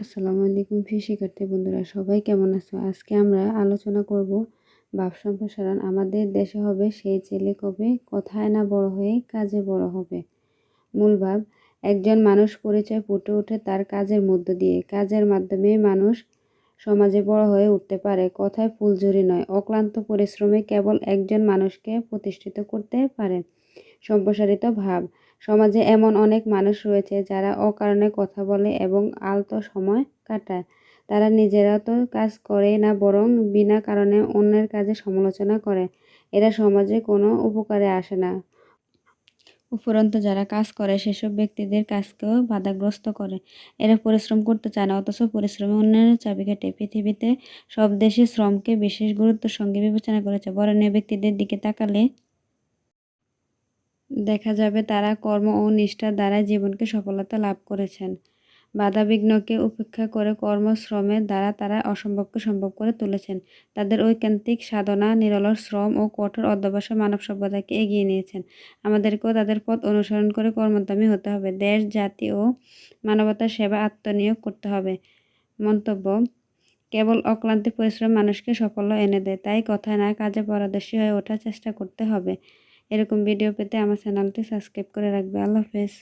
আসসালামু আলাইকুম প্রিয় শিক্ষার্থী বন্ধুরা, সবাই কেমন আছো? আজকে আমরা আলোচনা করব ভাব সম্প্রসারণ। আমাদের দেশে হবে সেই ছেলে কবে? কথায় না বড় হয়ে কাজে বড় হবে? মূল ভাব, একজন মানুষ পরিচয় ফুটে ওঠে তার কাজের মধ্য দিয়ে। কাজের মাধ্যমে মানুষ সমাজে বড় হয়ে উঠতে পারে, কথায় ফুলঝুরি নয়। অক্লান্ত পরিশ্রমে কেবল একজন মানুষকে প্রতিষ্ঠিত করতে পারে। সম্প্রসারিত ভাব সমাজে এমন অনেক মানুষ রয়েছে যারা অকারণে কথা বলে এবং আলতো সময় কাটায়। তারা নিজেরা তো কাজ করে না, বরং বিনা কারণে অন্যের কাজে সমালোচনা করে। এরা সমাজে কোনো উপকারে আসে না। উপরন্ত যারা কাজ করে, সেসব ব্যক্তিদের কাজকেও বাধাগ্রস্ত করে। এরা পরিশ্রম করতে চায় না, অথচ পরিশ্রমে উন্নয়নের চাবিকাঠি পৃথিবীতে সব দেশে শ্রমকে বিশেষ গুরুত্বের সঙ্গে বিবেচনা করেছে। বরণীয় ব্যক্তিদের দিকে তাকালে দেখা যাবে তারা কর্ম ও নিষ্ঠার দ্বারা জীবনকে সফলতা লাভ করেছেন। বাধাবিঘ্নকে উপেক্ষা করে কর্মশ্রমের দ্বারা তারা অসম্ভবকে সম্ভব করে তুলেছেন। তাদের ঐকান্তিক সাধনা, নিরলস শ্রম ও কঠোর অধ্যবসায় মানব সভ্যতাকে এগিয়ে নিয়েছেন। আমাদেরকেও তাদের পথ অনুসরণ করে কর্মদামী হতে হবে। দেশ, জাতি ও মানবতার সেবা আত্মনিয়োগ করতে হবে। মন্তব্য, কেবল অক্লান্তি পরিশ্রম মানুষকে সফল এনে দেয়, তাই কথা না কাজে পারদর্শী হয়ে ওঠার চেষ্টা করতে হবে। এরকম ভিডিও পেতে আমার চ্যানেলটি সাবস্ক্রাইব করে রাখবে। আল্লাহ হাফেজ।